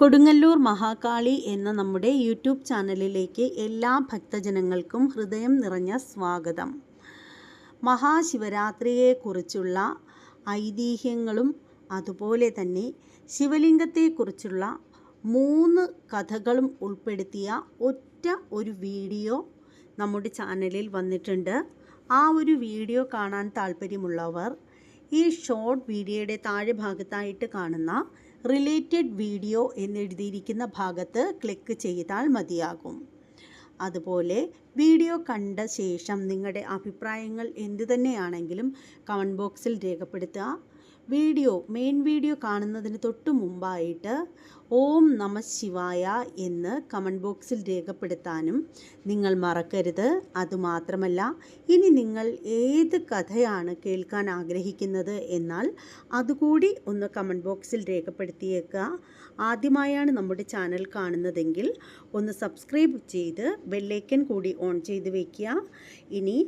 കൊടുങ്ങല്ലൂർ മഹാകാളി എന്ന നമ്മുടെ യൂട്യൂബ് ചാനലിലേക്ക് എല്ലാ ഭക്തജനങ്ങൾക്കും ഹൃദയം നിറഞ്ഞ സ്വാഗതം. മഹാശിവരാത്രിയെക്കുറിച്ചുള്ള ഐതിഹ്യങ്ങളും അതുപോലെ തന്നെ ശിവലിംഗത്തെക്കുറിച്ചുള്ള മൂന്ന് കഥകളും ഉൾപ്പെടുത്തിയ ഒറ്റ ഒരു വീഡിയോ നമ്മുടെ ചാനലിൽ വന്നിട്ടുണ്ട്. ആ ഒരു വീഡിയോ കാണാൻ താല്പര്യമുള്ളവർ ഈ ഷോർട്ട് വീഡിയോയുടെ താഴെ ഭാഗത്തായിട്ട് കാണുന്ന റിലേറ്റഡ് വീഡിയോ എന്നെഴുതിയിരിക്കുന്ന ഭാഗത്ത് ക്ലിക്ക് ചെയ്താൽ മതിയാകും. അതുപോലെ വീഡിയോ കണ്ട ശേഷം നിങ്ങളുടെ അഭിപ്രായങ്ങൾ എന്തു തന്നെയാണെങ്കിലും കമന്റ് ബോക്സിൽ രേഖപ്പെടുത്തുക. വീഡിയോ മെയിൻ വീഡിയോ കാണുന്നതിന് തൊട്ട് മുമ്പായിട്ട് ഓം നമ ശിവായ എന്ന് കമന്റ് ബോക്സിൽ രേഖപ്പെടുത്താനും നിങ്ങൾ മറക്കരുത്. അതുമാത്രമല്ല ഇനി നിങ്ങൾ ഏത് കഥയാണ് കേൾക്കാൻ ആഗ്രഹിക്കുന്നത് എന്നാൽ അതുകൂടി ഒന്ന് കമന്റ് ബോക്സിൽ രേഖപ്പെടുത്തിയേക്കുക. ആദ്യമായാണ് നമ്മുടെ ചാനൽ കാണുന്നതെങ്കിൽ ഒന്ന് സബ്സ്ക്രൈബ് ചെയ്ത് ബെല്ലൈക്കൻ കൂടി ഓൺ ചെയ്ത് വയ്ക്കുക. ഇനി